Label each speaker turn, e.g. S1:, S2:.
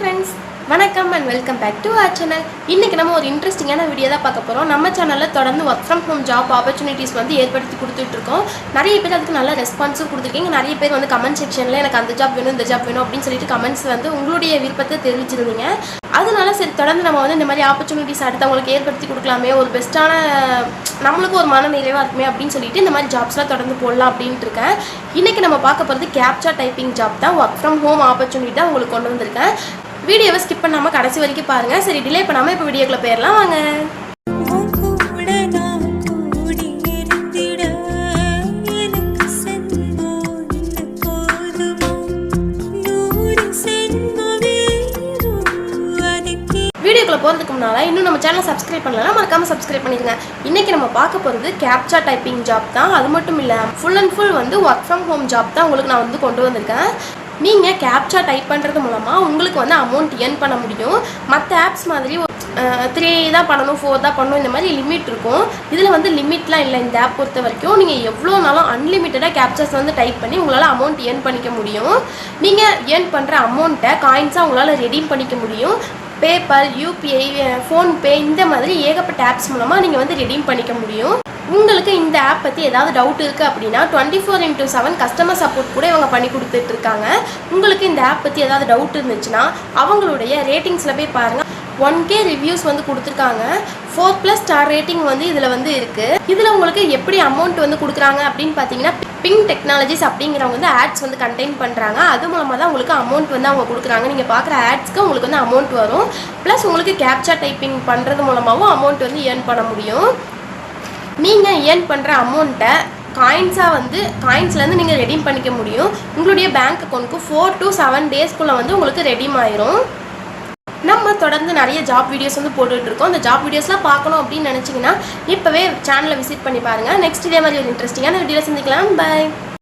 S1: Friends வணக்கம் and welcome back to our channel இன்றைக்கி நம்ம ஒரு இன்ட்ரெஸ்டிங்கான வீடியோ தான் பார்க்க போகிறோம் நம்ம சேனலில் தொடர்ந்து work from home job opportunities வந்து ஏற்படுத்தி கொடுத்துட்ருக்கோம் நிறைய பேர் அதுக்கு நல்ல ரெஸ்பான்ஸும் கொடுத்துருக்கீங்க. நிறைய பேர் வந்து கமெண்ட் செக்ஷனில் எனக்கு அந்த ஜாப் வேணும் இந்த ஜாப் வேணும் அப்படின்னு சொல்லிட்டு கமெண்ட்ஸ் வந்து உங்களுடைய விருப்பத்தை தெரிவிச்சிருந்தீங்க. அதனால சரி தொடர்ந்து நம்ம வந்து இந்த மாதிரி ஆப்பர்ச்சுனிட்டிஸ் அடுத்தவங்களுக்கு ஏற்படுத்தி கொடுக்கலாமே ஒரு பெஸ்ட்டான நம்மளுக்கு ஒரு மன நிறைவாக இருக்குமே அப்படின்னு சொல்லிட்டு இந்த மாதிரி ஜாப்ஸ்லாம் தொடர்ந்து போடலாம் அப்படின்ட்டு இருக்கேன். இன்றைக்கி நம்ம பார்க்க போகிறது கேப்சா டைப்பிங் ஜாப் தான். ஒர்க் ஃப்ரம் ஹோம் ஆப்பர்ச்சுனிட்டி தான் உங்களுக்கு கொண்டு வந்திருக்கேன். வீடியோவை ஸ்கிப் பண்ணாமல் கடைசி வரைக்கும் பாருங்கள் சரி டிலே பண்ணாமல் இப்போ வீடியோக்குள்ளே போயிடலாம் வாங்க. வீடியோக்குள்ளே போகிறதுக்கு முன்னால் இன்னும் நம்ம சேனலை சப்ஸ்கிரைப் பண்ணலன்னா மறக்காமல் சப்ஸ்கிரைப் பண்ணிடுங்க இன்றைக்கி நம்ம பார்க்க போகிறது கேப்சா டைப்பிங் ஜாப் தான். அது மட்டும் இல்லை ஃபுல் அண்ட் ஃபுல் வந்து ஒர்க் ஃப்ரம் ஹோம் ஜாப் தான் உங்களுக்கு நான் வந்து கொண்டு வந்திருக்கேன். நீங்கள் கேப்சா டைப் பண்ணுறது மூலமாக உங்களுக்கு வந்து அமௌண்ட் ஏர்ன் பண்ண முடியும். மற்ற ஆப்ஸ் மாதிரி த்ரீ தான் பண்ணணும் ஃபோர் தான் பண்ணணும் இந்த மாதிரி லிமிட் இருக்கும். இதில் வந்து லிமிட்லாம் இல்லை இந்த ஆப் பொறுத்த வரைக்கும். நீங்கள் எவ்வளோ நாளும் அன்லிமிட்டடாக கேப்சர்ஸ் வந்து டைப் பண்ணி உங்களால் அமௌண்ட் ஏர்ன் பண்ணிக்க முடியும். நீங்கள் ஏர்ன் பண்ணுற அமௌண்ட்டை காயின்ஸாக உங்களால் ரெடீம் பண்ணிக்க முடியும். பேபால் யூபிஐ ஃபோன்பே இந்த மாதிரி ஏகப்பட்ட ஆப்ஸ் மூலமாக நீங்கள் வந்து ரெடீம் பண்ணிக்க முடியும். உங்களுக்கு இந்த ஆப் பற்றி ஏதாவது டவுட் இருக்குது அப்படின்னா twenty four into seven customer support கூட இவங்க பண்ணி கொடுத்துட்டு இருக்காங்க. உங்களுக்கு இந்த ஆப் பற்றி ஏதாவது டவுட் இருந்துச்சுன்னா அவங்களுடைய ரேட்டிங்ஸில் போய் பாருங்கள் ஒன் கே ரிவ்யூஸ் வந்து கொடுத்துருக்காங்க. ஃபோர் ப்ளஸ் ஸ்டார் ரேட்டிங் வந்து இதில் வந்து இருக்குது இதில் உங்களுக்கு எப்படி அமௌண்ட் வந்து கொடுக்குறாங்க அப்படின்னு பார்த்தீங்கன்னா பிங் டெக்னாலஜிஸ் அப்படிங்கிறவங்க வந்து ஆட்ஸ் வந்து கண்டெயின் பண்ணுறாங்க அது மூலமாக தான் உங்களுக்கு அமௌண்ட் வந்து அவங்க கொடுக்குறாங்க. நீங்கள் பார்க்குற ஆட்ஸ்க்கு உங்களுக்கு வந்து அமௌண்ட் வரும். ப்ளஸ் உங்களுக்கு கேப்சா டைப்பிங் பண்ணுறது மூலமாகவும் அமௌண்ட் வந்து ஏர்ன் பண்ண முடியும். நீங்கள் ஏர்ன் பண்ணுற அமௌண்ட்டை காயின்ஸாக வந்து காயின்ஸ்லேருந்து நீங்கள் ரெடீம் பண்ணிக்க முடியும். உங்களுடைய பேங்க் அக்கௌண்ட்க்கு ஃபோர் டு செவன் டேஸ்க்குள்ளே வந்து உங்களுக்கு ரெடீம் ஆயிரும். நம்ம தொடர்ந்து நிறைய ஜாப் வீடியோஸ் வந்து போட்டுட்ருக்கோம் அந்த ஜாப் வீடியோஸ்லாம் பார்க்கணும் அப்படின்னு நினச்சிங்கன்னா இப்போவே சேனலை விசிட் பண்ணி பாருங்கள் நெக்ஸ்ட் இதே மாதிரி ஒரு இன்ட்ரெஸ்டிங்கான வீடியோவில் சந்திக்கலாம். பை